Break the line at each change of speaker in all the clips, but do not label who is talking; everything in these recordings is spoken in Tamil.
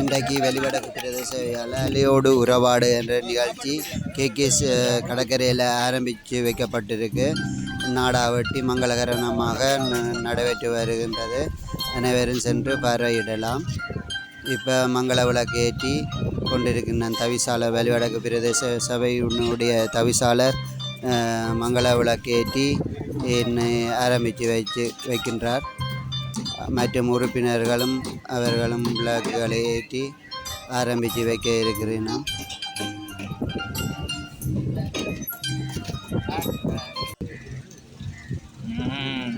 இன்றைக்கு வெளிவடக்கு பிரதேச அலையோடு உறவாடு என்ற நிகழ்ச்சி. கேகேஎஸ் கடற்கரையில் ஆரம்பித்து வைக்கப்பட்டிருக்கு. நாடாவட்டி மங்களகரணமாக நடைபெற்று வருகின்றது. அனைவரும் சென்று பார்வையிடலாம். இப்போ மங்கள விளக்கு ஏற்றி கொண்டிருக்கின்ற தவிசாளர் வெளிவடக்கு பிரதேச சபையினுடைய தவிசாளர் மங்கள விளக்கு ஏற்றி என்னை ஆரம்பித்து வைத்து வைக்கின்றார். மற்றும் உறுப்பினர்களும் அவர்களும் விளக்குகளை ஏற்றி ஆரம்பித்து வைக்க இருக்கிறேன் நான்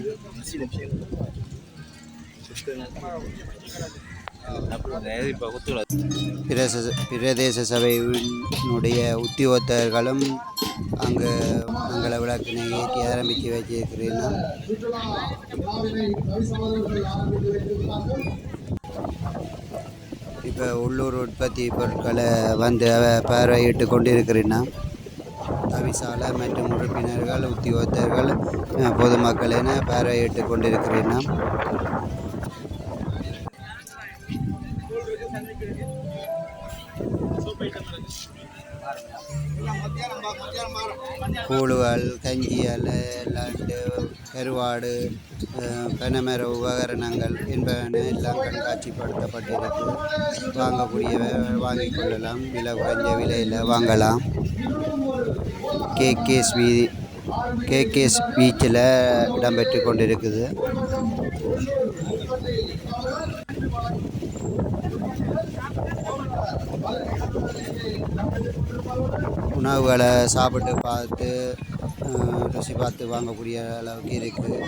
இப்போ குத்துல
பிரதேச பிரதேச சபையினுடைய உத்தியோகத்தர்களும் அங்கு மங்கள விளக்கினை ஏற்றி ஆரம்பித்து வச்சிருக்கிறேன் இப்போ உள்ளூர் உற்பத்தி பொருட்களை வந்து அவ- பார்வையிட்டு கொண்டிருக்கிறேன் தவிசாலை தவிசால மற்றும் உறுப்பினர்கள் உத்தியோகத்தர்கள் பொதுமக்கள் என பார்வையிட்டு கொண்டிருக்கிறேன் நாம். கூழுகள் கஞ்சியல் லட்டு கருவாடு அஹ், உபகரணங்கள் என்பன எல்லாம் கண்காட்சிப்படுத்தப்பட்டிருக்கு. வாங்கக்கூடிய வாங்கிக் கொள்ளலாம். விலை குறைஞ்ச விலையில் வாங்கலாம். கேகேஸ் வீதி கேகேஸ் பீச்சில் இடம்பெற்று கொண்டிருக்குது. உணவுகளை சாப்பிட்டு பார்த்து ருசி பார்த்து வாங்கக்கூடிய அளவுக்கு இருக்குது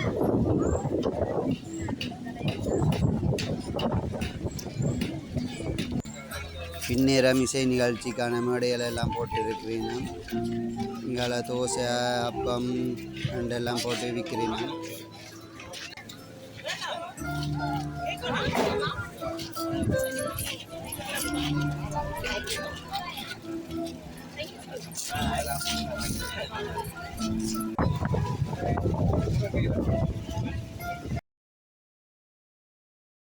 பின்னேரம் இசை நிகழ்ச்சிக்கான மேடைகள் எல்லாம் போட்டு இருக்கிறீங்க இங்கால தோசை அப்பம் ரெண்டெல்லாம் போட்டு விற்கிறீங்க Thank you.